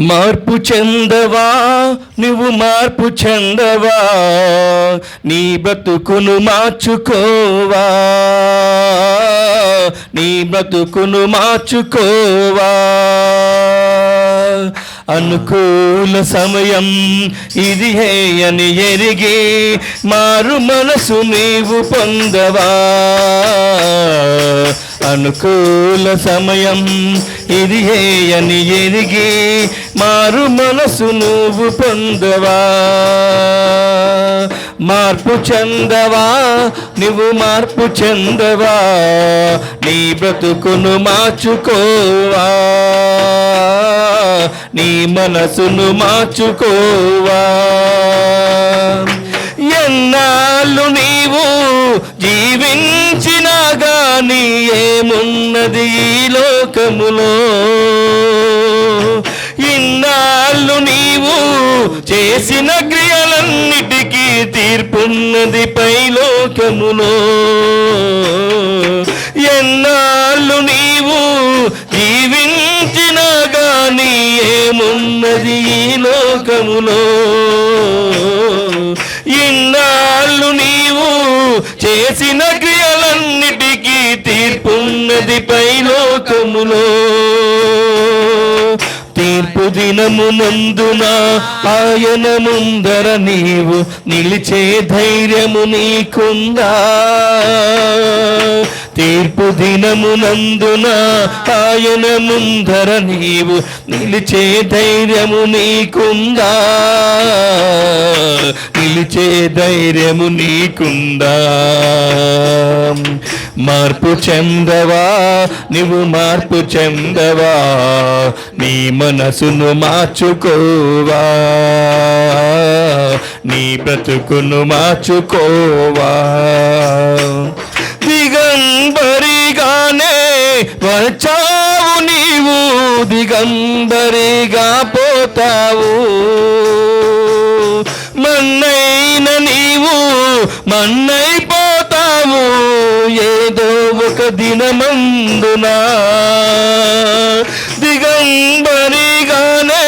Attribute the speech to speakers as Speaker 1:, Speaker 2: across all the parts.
Speaker 1: మార్పు చెందవా? నువ్వు మార్పు చెందవా? నీ బ్రతుకును మార్చుకోవా? నీ బ్రతుకును మార్చుకోవా? అనుకూల సమయం ఇది హే అని ఎరిగి మారు మనసు నీవు పొందవా? అనుకూల సమయం ఇది హే అని ఎరిగి మారు మనసు నువ్వు పొందవా? మార్పు చెందవా? నువ్వు మార్పు చెందవా? నీ బ్రతుకును మార్చుకోవా? నీ మనసును మార్చుకోవా? ఎన్నాళ్ళు నీవు జీవించినా గాని ఏమున్నది ఈ లోకములో? చేసిన క్రియలన్నిటికీ తీర్పున్నది పైలోకములో. ఎన్నాళ్ళు నీవు జీవించినా గాని ఏమున్నది ఈ లోకములో? ఇన్నాళ్ళు నీవు చేసిన క్రియలన్నిటికీ తీర్పున్నది పైలోకములో. తీర్పు దినమునందున ఆయన ముందర నీవు నిలిచే ధైర్యము నీకుందా? తీర్పు దినమునందున ఆయన ముందర నీవు నిలిచే ధైర్యము నీకుందా? నిలిచే ధైర్యము నీకుందా? మార్పు చెందవా? నువ్వు మార్పు చెందవా? నీ మనసును మార్చుకోవా? నీ బ్రతుకును మార్చుకోవా? దిగంబరిగానే వచ్చావు నీవు దిగంబరిగా పోతావు. మన్నైన నీవు మన్నైపోతావు ఏదో ఒక దినమందున? దిగంబరిగానే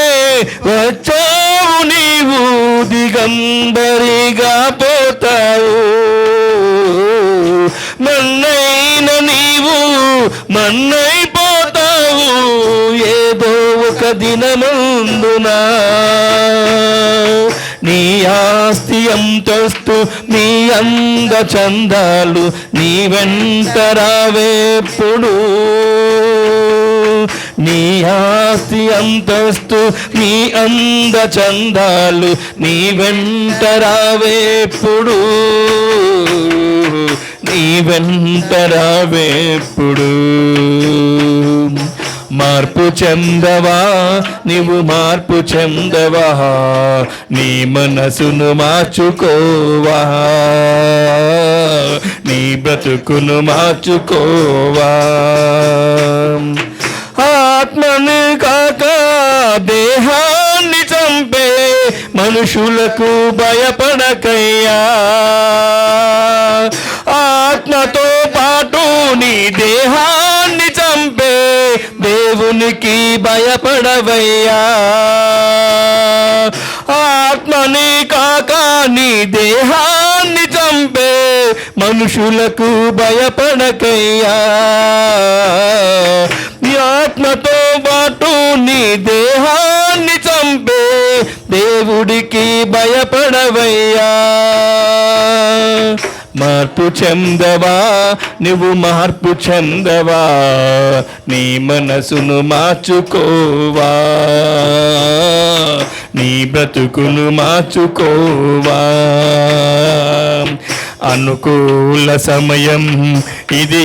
Speaker 1: వచ్చావు నీవు దిగంబరిగా పోతావు. మన్నైన నీవు మన్నైపోతావు ఏదో ఒక దినమందునా? నీ ఆస్తి అంతస్తు నీ అంద చందాలు నీ వెంట రావేప్పుడు నీ ఆస్తి అంతస్తు నీ అంద చందాలు నీ వెంట రావేప్పుడు నీ వెంట రావేప్పుడు మార్పు చెందవా? నీవు మార్పు చెందవా? నీ మనసును మార్చుకోవా? నీ బ్రతుకును మార్చుకోవా? ఆత్మని కాక దేహాన్ని చంపే మనుషులకు భయపడకయ్యా. ఆత్మతో పాటు నీ దేహాన్ని చంపే దేవునికి భయపడవయ్యా. ఆత్మని కాక నీ దేహాన్ని చంపే మనుషులకు భయపడకయ్యా. ఆత్మతో పాటు నీ దేహాన్ని చంపే దేవుడికి భయపడవయ్యా. మార్పు చెందవా? నువ్వు మార్పు చెందవా? నీ మనసును మార్చుకోవా? నీ బ్రతుకును మార్చుకోవా? అనుకూల సమయం ఇది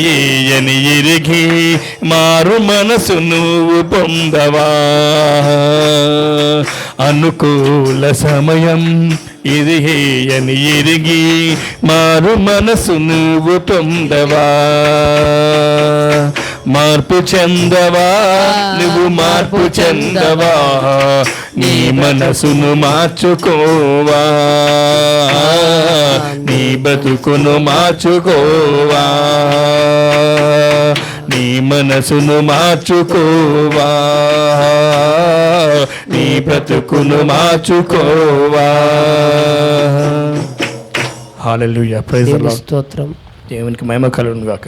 Speaker 1: అని ఎరిగి మారు మనసు నువ్వు పొందవా? అనుకూల సమయం ఇది అని ఎరిగి మారు మనసు నువ్వు పొందవా? మార్పు చెందవా? నువ్వు మార్పు చెందవా? నీ మనసును మార్చుకోవా? నీ బతుకును మార్చుకోవా? నీ మనసును మార్చుకోవా? బ్రతుకును మార్చుకోవా. హాలెలూయా ప్రైజ్
Speaker 2: దేవుని స్తోత్రం.
Speaker 1: దేవునికి మహిమ కలుగును గాక